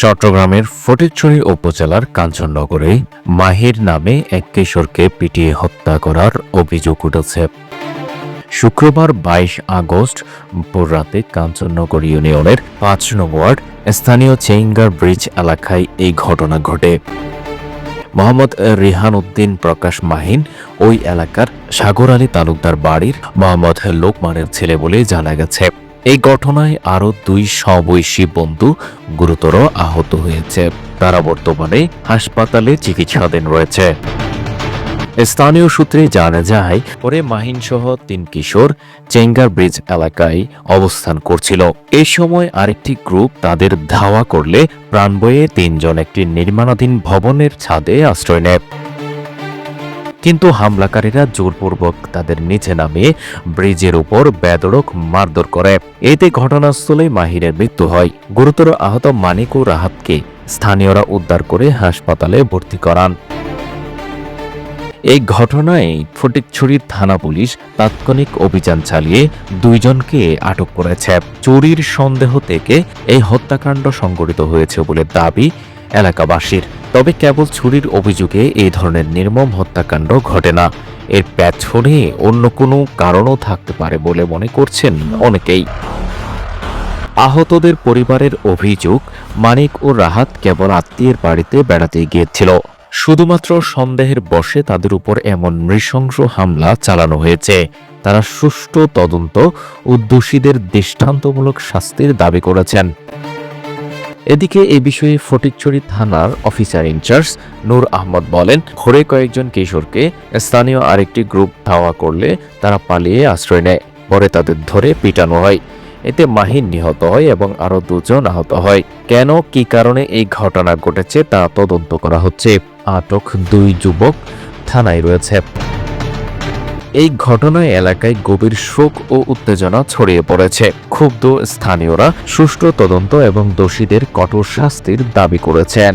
চট্টগ্রামের ফটিকছড়ি উপজেলার কাঞ্চননগরে মাহির নামে এক কিশোরকে পিটিয়ে হত্যা করার অভিযোগ উঠেছে। শুক্রবার বাইশ আগস্ট ভোররাতে কাঞ্চননগর ইউনিয়নের পাঁচ নং ওয়ার্ড, স্থানীয় চেঙ্গার ব্রিজ এলাকায় এই ঘটনা ঘটে। মোহাম্মদ রিহান উদ্দিন, প্রকাশ মাহিন, ওই এলাকার সাগর আলী তালুকদার বাড়ির মোহাম্মদ লোকমানের ছেলে বলে জানা গেছে। এই ঘটনায় আরও দুই সমবয়সী বন্ধু গুরুতর আহত হয়েছে। তারা বর্তমানে হাসপাতালে চিকিৎসাধীন রয়েছে। স্থানীয় সূত্রে জানা যায়, পরে মাহিন সহ তিন কিশোর চেঙ্গার ব্রিজ এলাকায় অবস্থান করছিল। এই সময় আরেকটি গ্রুপ তাদের ধাওয়া করলে প্রাণ বয়ে তিনজন একটি নির্মাণাধীন ভবনের ছাদে আশ্রয় নেয়। কিন্তু হামলাকারীরা জোরপূর্বক তাদের নিচে নামিয়ে ব্রিজের উপর বেদরক মারধর করে। এতে ঘটনাস্থলে মাহিরের মৃত্যু হয়। গুরুতর আহত মানিক ও রাহাতকে স্থানীয়রা উদ্ধার করে হাসপাতালে ভর্তি করান। এই ঘটনায় ফটিকছড়ির থানা পুলিশ তাৎক্ষণিক অভিযান চালিয়ে দুইজনকে আটক করেছে। চুরির সন্দেহ থেকে এই হত্যাকাণ্ড সংঘটিত হয়েছে বলে দাবি এলাকাবাসীর। তবে কেবল চুরির অভিযোগে এই ধরনের নির্মম হত্যাকাণ্ড ঘটে না। এর পেছনে অন্য কোনো কারণও থাকতে পারে বলে মনে করছেন অনেকেই। আহতদের পরিবারের অভিযোগ, মানিক ও রাহাত কেবল আত্মীয়ের বাড়িতে বেড়াতে গিয়েছিল। শুধুমাত্র সন্দেহের বশে তাদের উপর এমন নৃশংস হামলা চালানো হয়েছে। তারা সুষ্ঠু তদন্ত ও দোষীদের দৃষ্টান্তমূলক শাস্তির দাবি করেছেন। এদিকে এ বিষয়ে ফটিকছড়ি থানার অফিসার ইনচার্জ নূর আহমদ বলেন, ঘরে কয়েকজন কিশোরকে স্থানীয় আরেকটি গ্রুপ ধাওয়া করলে তারা পালিয়ে আশ্রয় নেয়, পরে তাদের ধরে পিটানো হয়। এতে মাহিন নিহত হয় এবং আরও দুজন আহত হয়। কেন, কি কারণে এই ঘটনা ঘটেছে তা তদন্ত করা হচ্ছে। আটক দুই যুবক থানায় রয়েছে। এই ঘটনায় এলাকায় গভীর শোক ও উত্তেজনা ছড়িয়ে পড়েছে। ক্ষুব্ধ স্থানীয়রা সুষ্ঠু তদন্ত এবং দোষীদের কঠোর শাস্তির দাবি করেছেন।